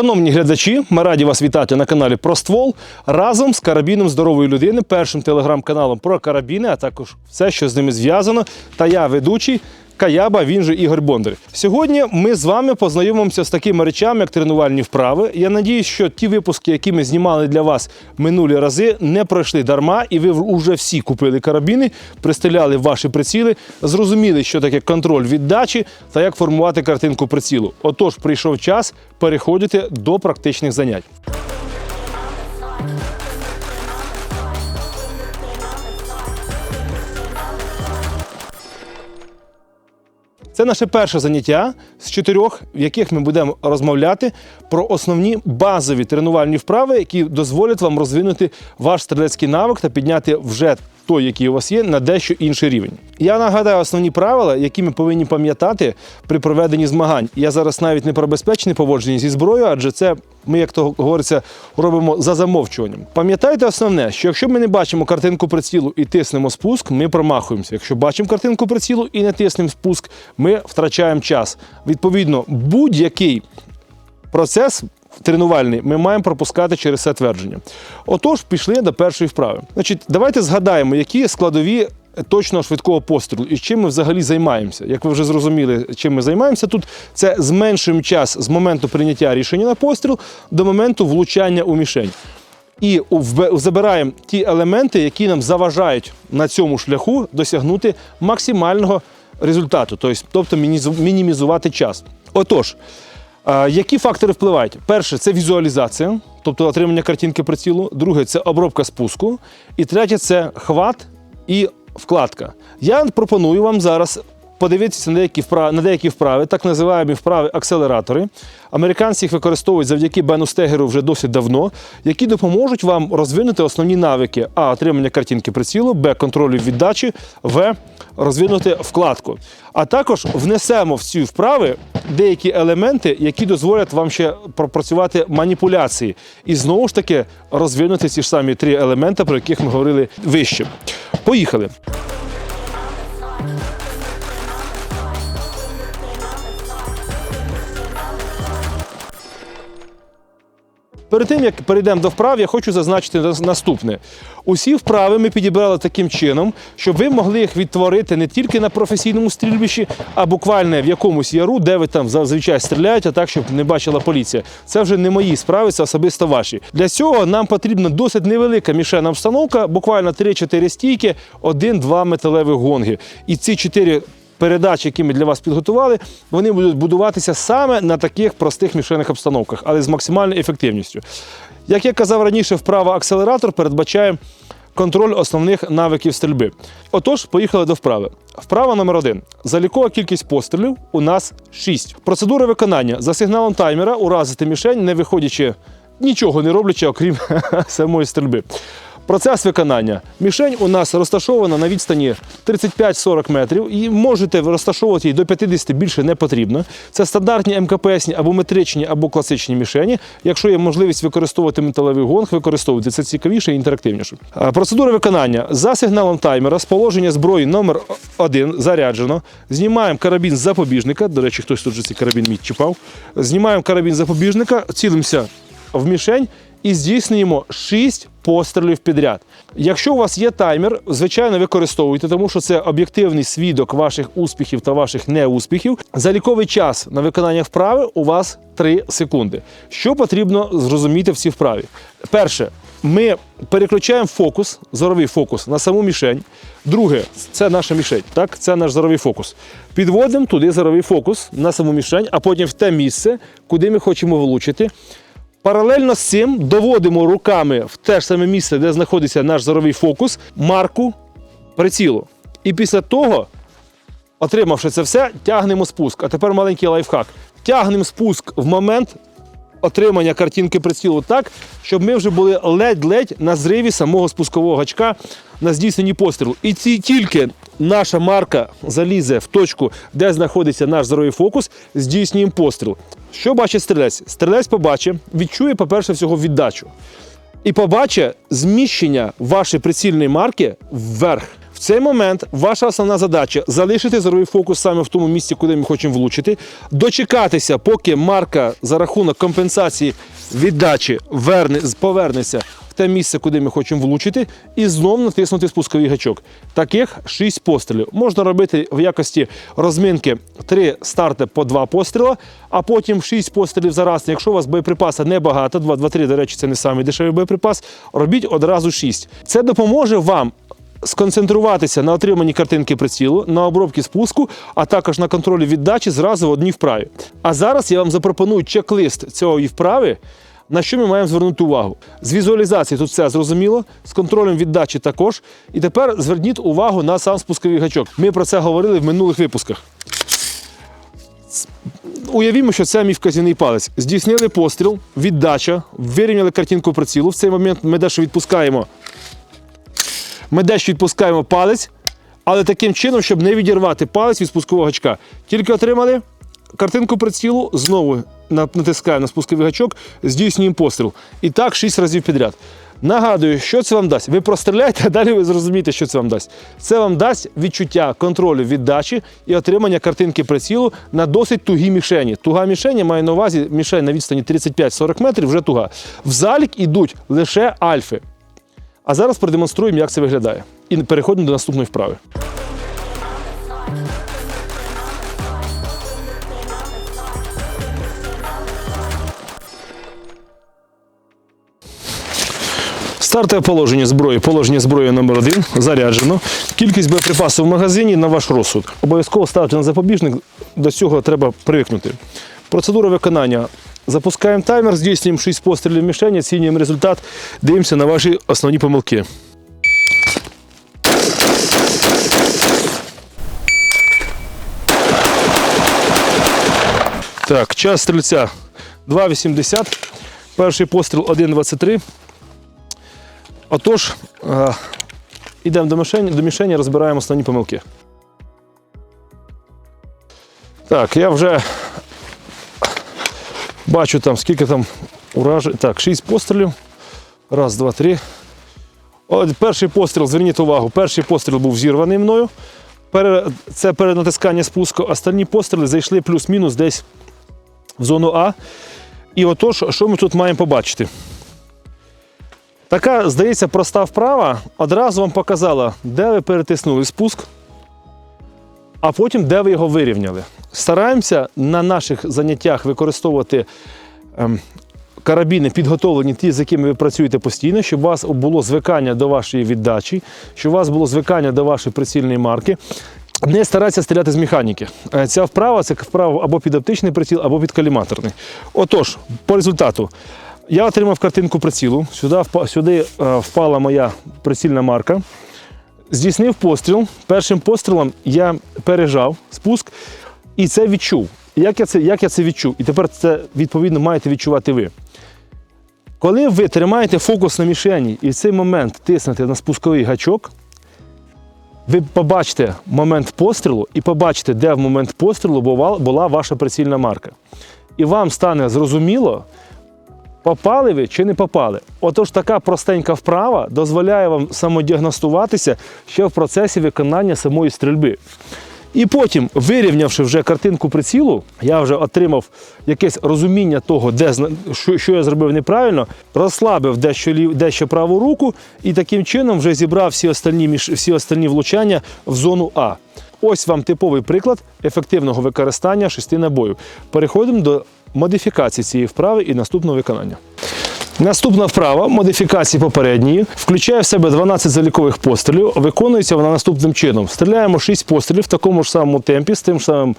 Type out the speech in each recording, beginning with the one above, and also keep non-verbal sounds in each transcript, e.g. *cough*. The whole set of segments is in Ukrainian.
Шановні глядачі, ми раді вас вітати на каналі Про ствол разом з карабіном здорової людини, першим телеграм-каналом про карабіни, а також все, що з ними зв'язано. Та я ведучий Каяба, він же Ігор Бондар. Сьогодні ми з вами познайомимося з такими речами, як тренувальні вправи. Я надіюсь, що ті випуски, які ми знімали для вас минулі рази, не пройшли дарма, і ви вже всі купили карабіни, пристеляли в ваші приціли, зрозуміли, що таке контроль віддачі та як формувати картинку прицілу. Отож, прийшов час переходити до практичних занять. Це наше перше заняття з чотирьох, в яких ми будемо розмовляти про основні базові тренувальні вправи, які дозволять вам розвинути ваш стрілецький навик та підняти вже той, який у вас є, на дещо інший рівень. Я нагадаю основні правила, які ми повинні пам'ятати при проведенні змагань. Я зараз навіть не про безпечне поводження зі зброєю, адже це ми, як то говориться, робимо за замовчуванням. Пам'ятайте основне, що якщо ми не бачимо картинку прицілу і тиснемо спуск, ми промахуємося. Якщо бачимо картинку прицілу і не тиснемо спуск, ми втрачаємо час. Відповідно, будь-який процес тренувальний ми маємо пропускати через це твердження. Отож, пішли до першої вправи. Значить, давайте згадаємо, які складові точного швидкого пострілу і чим ми взагалі займаємося. Як ви вже зрозуміли, чим ми займаємося тут, це зменшуємо час з моменту прийняття рішення на постріл до моменту влучання у мішень. І забираємо ті елементи, які нам заважають на цьому шляху досягнути максимального результату, тобто, мінімізувати час. Отож, які фактори впливають? Перше це візуалізація, тобто отримання картинки прицілу. Друге це обробка спуску. І третє це хват і вкладка. Я пропоную вам зараз подивитися на деякі вправи, на деякі вправи, так називаємо вправи акселератори. Американці їх використовують завдяки Бену Стегеру вже досить давно, які допоможуть вам розвинути основні навики: а отримання картинки прицілу, б контролю віддачі, в розвинути вкладку. А також внесемо в ці вправи деякі елементи, які дозволять вам ще пропрацювати маніпуляції, і знову ж таки розвинути ці ж самі три елементи, про яких ми говорили вище. Поїхали. Перед тим як перейдемо до вправ, я хочу зазначити наступне: усі вправи ми підібрали таким чином, щоб ви могли їх відтворити не тільки на професійному стрільбищі, а буквально в якомусь яру, де ви там зазвичай стріляєте, а так, щоб не бачила поліція. Це вже не мої справи, це особисто ваші. Для цього нам потрібна досить невелика мішена обстановка, буквально 3-4 стійки, 1-2 металевих гонги. І ці 4 передач, які ми для вас підготували, вони будуть будуватися саме на таких простих мішених обстановках, але з максимальною ефективністю. Як я казав раніше, вправа акселератор передбачає контроль основних навиків стрільби. Отож, поїхали до вправи. Вправа номер один. Залікова кількість пострілів у нас 6. Процедура виконання за сигналом таймера уразити мішень, не виходячи нічого не роблячи, окрім *laughs* самої стрільби. Процес виконання. Мішень у нас розташована на відстані 35-40 метрів і можете розташовувати її до 50 більше не потрібно. Це стандартні МКПСні або метричні, або класичні мішені. Якщо є можливість використовувати металевий гонг, використовуйте це цікавіше і інтерактивніше. Процедура виконання. За сигналом таймера з положення зброї номер 1 заряджено. Знімаємо карабін з запобіжника. До речі, хтось тут же цей карабін мій чіпав. Знімаємо карабін запобіжника, цілимося в мішень і здійснюємо 6 пострілів підряд. Якщо у вас є таймер, звичайно, використовуйте, тому що це об'єктивний свідок ваших успіхів та ваших неуспіхів. Заліковий час на виконання вправи у вас 3 секунди. Що потрібно зрозуміти в цій вправі? Перше, ми переключаємо фокус, зоровий фокус на саму мішень. Друге, це наша мішень. Так, це наш зоровий фокус. Підводимо туди зоровий фокус на саму мішень, а потім в те місце, куди ми хочемо влучити. Паралельно з цим доводимо руками в те ж саме місце, де знаходиться наш зоровий фокус, марку прицілу. І після того, отримавши це все, тягнемо спуск. А тепер маленький лайфхак. Тягнемо спуск в момент отримання картинки прицілу так, щоб ми вже були ледь-ледь на зриві самого спускового гачка на здійсненні пострілу. І ці тільки наша марка залізе в точку, де знаходиться наш зоровий фокус, здійснюємо постріл. Що бачить стрілець? Стрілець побачить, відчує, по-перше, всього віддачу. І побачить зміщення вашої прицільної марки вверх. В цей момент ваша основна задача залишити зоровий фокус саме в тому місці, куди ми хочемо влучити, дочекатися, поки марка за рахунок компенсації віддачі верне, повернеться те місце, куди ми хочемо влучити, і знов натиснути спусковий гачок. Таких 6 пострілів. Можна робити в якості розминки 3 старти по 2 постріла, а потім 6 пострілів за раз. Якщо у вас боєприпаса небагато, 2-3, до речі, це не самий дешевий боєприпас, робіть одразу 6. Це допоможе вам сконцентруватися на отриманні картинки прицілу, на обробці спуску, а також на контролі віддачі зразу в одній вправі. А зараз я вам запропоную чек-лист цієї вправи. На що ми маємо звернути увагу? З візуалізації тут все зрозуміло, з контролем віддачі також. І тепер зверніть увагу на сам спусковий гачок. Ми про це говорили в минулих випусках. Уявімо, що це мій вказівний палець. Здійснили постріл, віддача, вирівняли картинку прицілу. В цей момент ми дещо відпускаємо ми дещо відпускаємо палець, але таким чином, щоб не відірвати палець від спускового гачка. Тільки отримали картинку прицілу, знову на- натискаємо на спусковий гачок, здійснюємо постріл. І так 6 разів підряд. Нагадую, що це вам дасть. Ви простріляєте, *laughs* а далі ви зрозумієте, що це вам дасть. Це вам дасть відчуття контролю віддачі і отримання картинки прицілу на досить тугій мішені. Туга мішень я маю на увазі мішень на відстані 35-40 метрів, вже туга. В залік ідуть лише альфи. А зараз продемонструємо, як це виглядає. І переходимо до наступної вправи. Стартове положення зброї. Положення зброї номер один заряджено. Кількість боєприпасів в магазині на ваш розсуд. Обов'язково ставте на запобіжник. До цього треба привикнути. Процедура виконання. Запускаємо таймер, здійснюємо 6 пострілів в мішені, оцінюємо результат, дивимося на ваші основні помилки. Так, час стрільця 2,80. Перший постріл 1,23. Отож, е, йдемо до мішені, до мішені, розбираємо основні помилки. Так, я вже бачу там, скільки там уражень. Так, 6 пострілів. Раз, два, три. От перший постріл, зверніть увагу, перший постріл був зірваний мною. Це перед натисканням спуску. Останні постріли зайшли плюс-мінус десь в зону А. І отож, що ми тут маємо побачити? Така, здається, проста вправа одразу вам показала, де ви перетиснули спуск, а потім де ви його вирівняли. Стараємося на наших заняттях використовувати ем, карабіни, підготовлені ті, з якими ви працюєте постійно, щоб у вас було звикання до вашої віддачі, щоб у вас було звикання до вашої прицільної марки. Не старатися стріляти з механіки. Е, Ця вправа це вправа або під оптичний приціл, або під каліматорний. Отож, по результату. Я отримав картинку прицілу. Сюди, сюди е, впала моя прицільна марка. Здійснив постріл. Першим пострілом я пережав спуск і це відчув. Як я це, як я це відчув? І тепер це відповідно маєте відчувати ви. Коли ви тримаєте фокус на мішені і в цей момент тиснете на спусковий гачок, ви побачите момент пострілу і побачите, де в момент пострілу була ваша прицільна марка. І вам стане зрозуміло, попали ви чи не попали. Отож, така простенька вправа дозволяє вам самодіагностуватися ще в процесі виконання самої стрільби. І потім, вирівнявши вже картинку прицілу, я вже отримав якесь розуміння того, де що, що я зробив неправильно, розслабив дещо, дещо праву руку і таким чином вже зібрав всі остальні, всі остальні влучання в зону А. Ось вам типовий приклад ефективного використання шести набоїв. Переходимо до модифікації цієї вправи і наступного виконання. Наступна вправа модифікації попередньої включає в себе 12 залікових пострілів. Виконується вона наступним чином: стріляємо 6 пострілів в такому ж самому темпі, з тим самим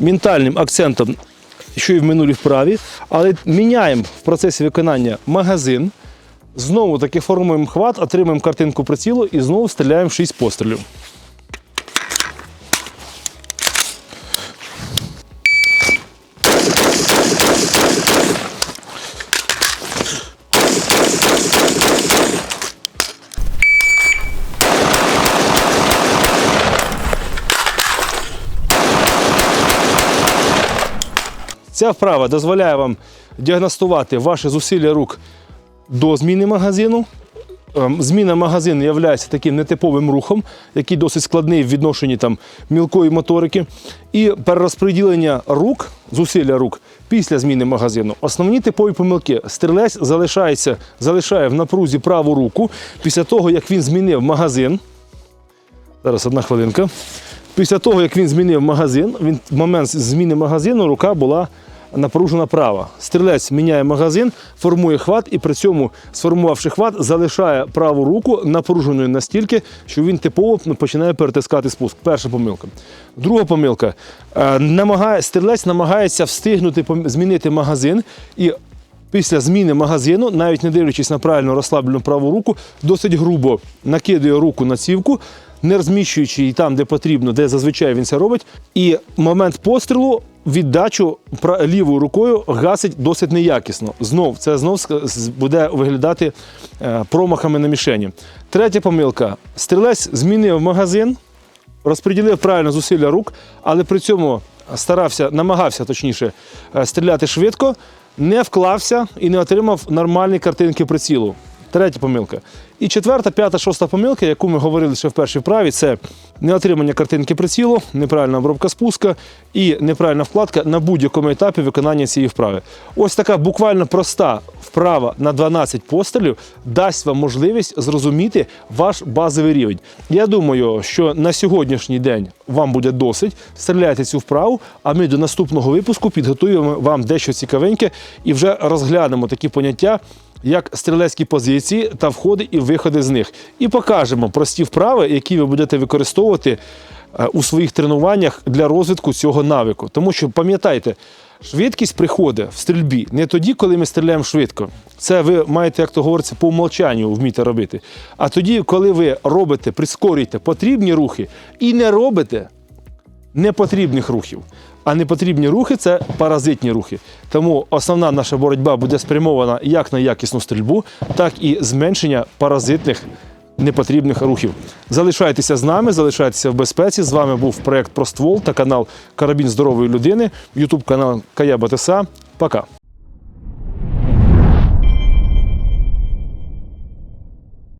ментальним акцентом, що і в минулій вправі, але міняємо в процесі виконання магазин. Знову таки формуємо хват, отримуємо картинку прицілу і знову стріляємо 6 пострілів. Ця вправа дозволяє вам діагностувати ваші зусилля рук до зміни магазину, ем, зміна магазину є таким нетиповим рухом, який досить складний в відношенні там, мілкої моторики. І перерозподілення рук, зусилля рук після зміни магазину. Основні типові помилки. Стрілець залишається, залишає в напрузі праву руку після того, як він змінив магазин. Зараз одна хвилинка. Після того, як він змінив магазин, він в момент зміни магазину рука була напружена права. Стрілець міняє магазин, формує хват і при цьому, сформувавши хват, залишає праву руку напруженою настільки, що він типово починає перетискати спуск. Перша помилка. Друга помилка. Е, Намагає, стрілець намагається встигнути змінити магазин і Після зміни магазину, навіть не дивлячись на правильно розслаблену праву руку, досить грубо накидує руку на цівку, не розміщуючи її там, де потрібно, де зазвичай він це робить. І момент пострілу віддачу лівою рукою гасить досить неякісно. Знов це знов буде виглядати е, промахами на мішені. Третя помилка: стрілець змінив магазин, розподілив правильно зусилля рук, але при цьому старався, намагався точніше е, стріляти швидко, не вклався і не отримав нормальні картинки прицілу. Третя помилка. І четверта, п'ята, шоста помилка, яку ми говорили ще в першій вправі, це неотримання картинки прицілу, неправильна обробка спуска і неправильна вкладка на будь-якому етапі виконання цієї вправи. Ось така буквально проста вправа на 12 пострілів дасть вам можливість зрозуміти ваш базовий рівень. Я думаю, що на сьогоднішній день вам буде досить. Стріляйте цю вправу, а ми до наступного випуску підготуємо вам дещо цікавеньке і вже розглянемо такі поняття. Як стрілецькі позиції та входи і виходи з них, і покажемо прості вправи, які ви будете використовувати е, у своїх тренуваннях для розвитку цього навику. Тому що пам'ятайте, швидкість приходить в стрільбі не тоді, коли ми стріляємо швидко. Це ви маєте, як то говориться, по умолчанню вміти робити. А тоді, коли ви робите, прискорюєте потрібні рухи і не робите непотрібних рухів. А непотрібні рухи це паразитні рухи. Тому основна наша боротьба буде спрямована як на якісну стрільбу, так і зменшення паразитних непотрібних рухів. Залишайтеся з нами, залишайтеся в безпеці. З вами був проект про ствол та канал Карабін здорової людини, Ютуб канал Кая Батеса. Пока.